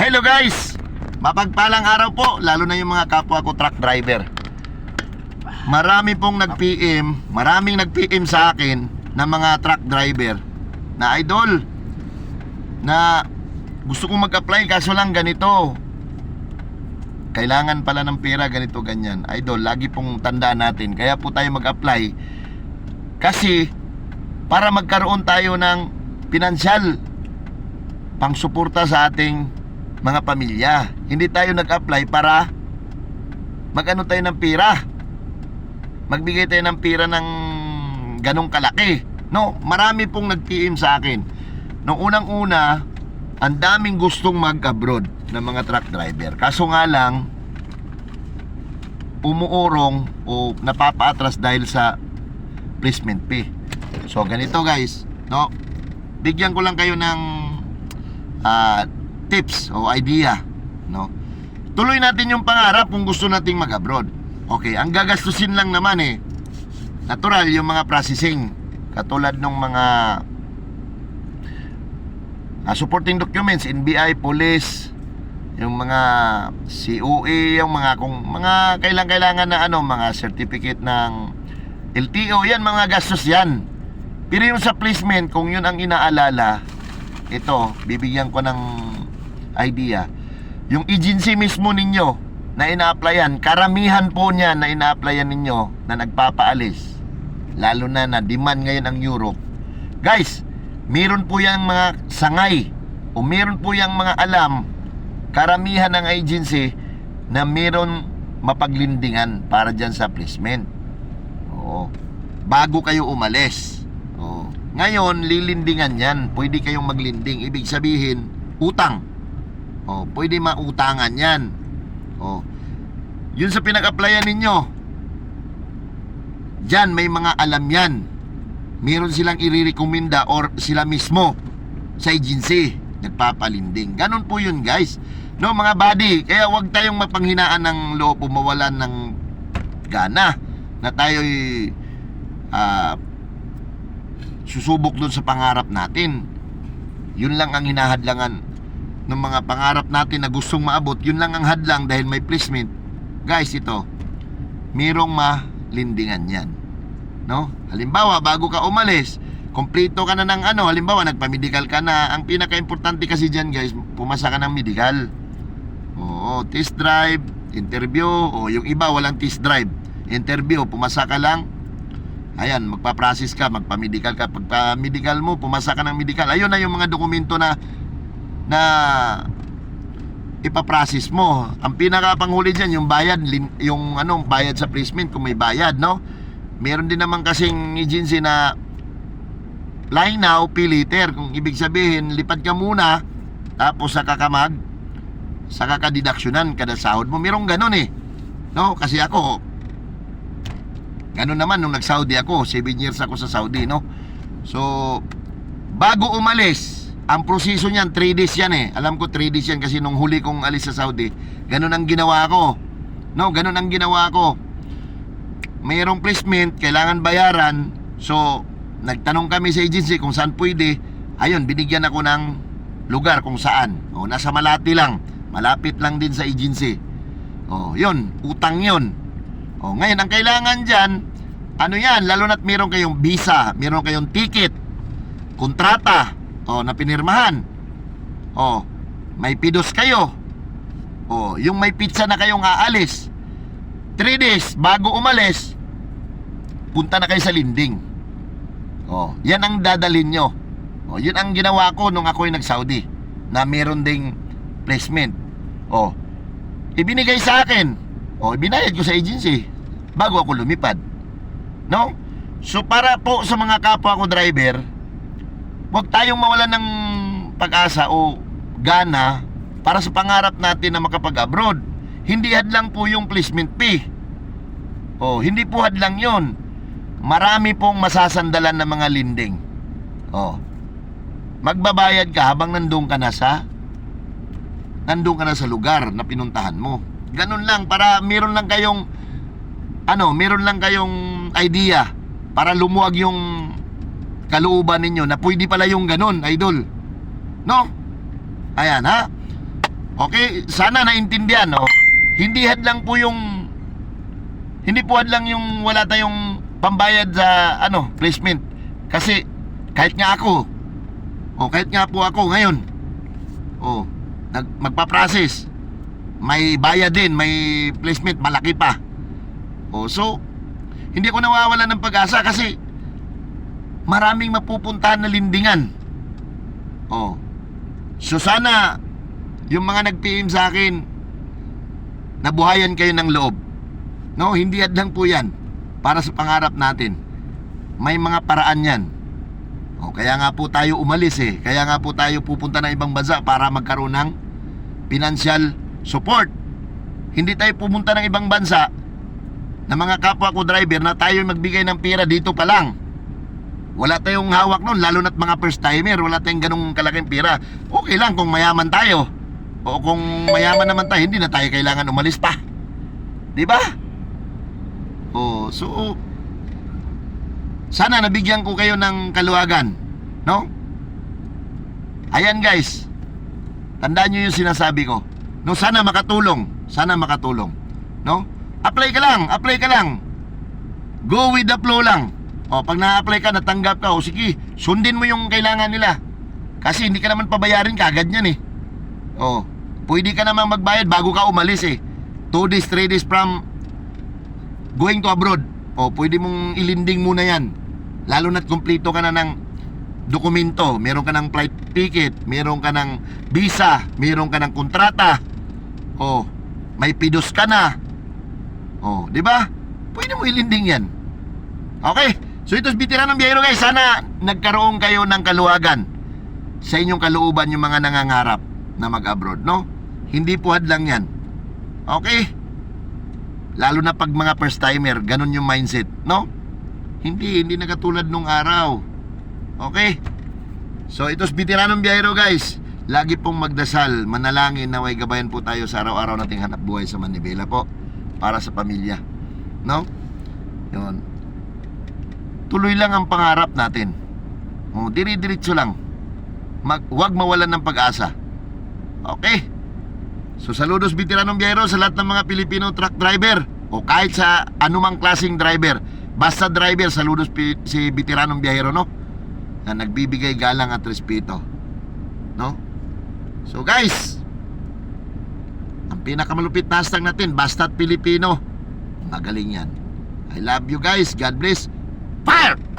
Hello guys! Mapagpalang araw po, lalo na yung mga kapwa ko truck driver. Marami pong nag-PM, maraming nag-PM sa akin ng mga truck driver na idol na gusto kong mag-apply kaso lang ganito. Kailangan pala ng pera ganito ganyan. Idol, lagi pong tandaan natin. Kaya po tayo mag-apply kasi para magkaroon tayo ng pinansyal pangsuporta sa ating mga pamilya. Hindi tayo nag-apply para magano tayo ng pera. Magbigay tayo ng pera ng ganong kalaki. No, marami pong nag-PM sa akin. Noong unang-una, ang daming gustong mag-abroad ng mga truck driver. Kaso nga lang, umuurong o napapaatras dahil sa placement fee. So, ganito guys, no? Bigyan ko lang kayo ng ah, tips o idea, no? Tuloy natin yung pangarap kung gusto nating mag-abroad. Okay, ang gagastusin lang naman eh, natural yung mga processing. Katulad ng mga ah, supporting documents, NBI, police, yung mga COE, yung mga kung mga kailang-kailangan na ano, mga certificate ng LTO, yan mga gastos yan. Pero yung sa placement, kung yun ang inaalala, ito, bibigyan ko ng idea. Yung agency mismo ninyo na ina-applyan, karamihan po niya na ina-applyan ninyo na nagpapaalis. Lalo na na demand ngayon ang Europe. Guys, meron po yung mga sangay o meron po yung mga alam karamihan ng agency na meron mapaglindingan para dyan sa placement. Oo. Bago kayo umalis. Oo. Ngayon, lilindingan yan. Pwede kayong maglinding. Ibig sabihin, utang. Oh, pwede mautangan yan. Oh. Yun sa pinag-applyan ninyo. Diyan may mga alam yan. Meron silang irirekomenda or sila mismo sa agency nagpapalinding. Ganon po yun, guys. No, mga buddy, kaya wag tayong mapanghinaan ng loob o mawalan ng gana na tayo'y ah, susubok doon sa pangarap natin. Yun lang ang hinahadlangan ng mga pangarap natin na gustong maabot. Yun lang ang hadlang dahil may placement. Guys, ito, mirong malindingan yan. No? Halimbawa, bago ka umalis, kompleto ka na ng ano, halimbawa, nagpa-medical ka na. Ang pinaka-importante kasi dyan, guys, pumasa ka ng medical. Oo, test drive, interview, o yung iba walang test drive. Interview, pumasa ka lang, Ayan, magpa-process ka, magpa-medical ka. Pagpa-medical mo, pumasa ka ng medical. Ayun na yung mga dokumento na na ipaprocess mo. Ang pinakapanghuli diyan yung bayad, yung ano, bayad sa placement kung may bayad, no? Meron din naman kasing agency na line now, pay later. Kung ibig sabihin, lipad ka muna, tapos saka ka mag, saka kada sahod mo. Merong ganun eh. No? Kasi ako, ganun naman nung nag-Saudi ako, 7 years ako sa Saudi, no? So, bago umalis, ang proseso niyan, 3 days yan eh. Alam ko 3 days yan kasi nung huli kong alis sa Saudi, ganun ang ginawa ko. No, ganun ang ginawa ko. Mayroong placement, kailangan bayaran. So, nagtanong kami sa agency kung saan pwede. Ayun, binigyan ako ng lugar kung saan. O, nasa Malati lang. Malapit lang din sa agency. O, yun, utang yun. O, ngayon, ang kailangan dyan, ano yan, lalo na't meron kayong visa, meron kayong ticket, kontrata, o, na pinirmahan. O, may pidos kayo. O, yung may pizza na kayong aalis. 3 days bago umalis, punta na kayo sa linding. O, yan ang dadalhin nyo. O, yun ang ginawa ko nung ako'y nag-Saudi na meron ding placement. O, ibinigay sa akin. O, ibinayad ko sa agency bago ako lumipad. No? So, para po sa mga kapwa ko driver, huwag tayong mawalan ng pag-asa o gana para sa pangarap natin na makapag-abroad. Hindi hadlang po yung placement fee. O, hindi po hadlang yon. Marami pong masasandalan ng mga linding. O, magbabayad ka habang nandun ka na sa nandun ka na sa lugar na pinuntahan mo. Ganun lang para meron lang kayong ano, meron lang kayong idea para lumuwag yung kalooban ninyo na pwede pala yung ganun, idol. No? Ayan ha. Okay, sana naintindihan, no? Hindi hadlang po yung hindi po hadlang yung wala tayong pambayad sa ano, placement. Kasi kahit nga ako, o kahit nga po ako ngayon, o nag magpa-process, may bayad din, may placement malaki pa. O so hindi ako nawawala ng pag-asa kasi maraming mapupuntahan na lindingan. Oh. So sana yung mga nag-PM sa akin nabuhayan kayo ng loob. No, hindi lang po 'yan para sa pangarap natin. May mga paraan 'yan. O, kaya nga po tayo umalis eh. Kaya nga po tayo pupunta ng ibang bansa para magkaroon ng financial support. Hindi tayo pumunta ng ibang bansa na mga kapwa ko driver na tayo magbigay ng pera dito pa lang. Wala tayong hawak noon, lalo na't mga first timer, wala tayong ganung kalaking pera. Okay lang kung mayaman tayo. O kung mayaman naman tayo, hindi na tayo kailangan umalis pa. 'Di ba? Oh, so sana nabigyan ko kayo ng kaluwagan, no? Ayan guys. Tandaan niyo yung sinasabi ko. No, sana makatulong, sana makatulong, no? Apply ka lang, apply ka lang. Go with the flow lang. O, pag na-apply ka, natanggap ka, o sige, sundin mo yung kailangan nila. Kasi hindi ka naman pabayarin kagad yan eh. O, pwede ka naman magbayad bago ka umalis eh. 2 days, 3 days from going to abroad. O, pwede mong ilinding muna yan. Lalo na't kumplito ka na ng dokumento. Meron ka ng flight ticket, meron ka ng visa, meron ka ng kontrata. O, may pidos ka na. O, di ba? Pwede mo ilinding yan. Okay. So ito bitiran ng biyero guys. Sana nagkaroon kayo ng kaluwagan sa inyong kalooban yung mga nangangarap na mag-abroad, no? Hindi po hadlang yan. Okay? Lalo na pag mga first timer, ganun yung mindset, no? Hindi, hindi na katulad nung araw. Okay? So ito's bitiranong biyero guys. Lagi pong magdasal, manalangin na way gabayan po tayo sa araw-araw nating hanap buhay sa Manibela po para sa pamilya. No? Yun. Tuloy lang ang pangarap natin. O, diri-diretso lang. Mag, huwag mawalan ng pag-asa. Okay? So saludos bitiranong biyero sa lahat ng mga Pilipino truck driver o kahit sa anumang klaseng driver. Basta driver, saludos si bitiranong biyero, no? Na nagbibigay galang at respeto. No? So guys, ang pinakamalupit na hashtag natin, basta't Pilipino. Magaling yan. I love you guys. God bless. Fire!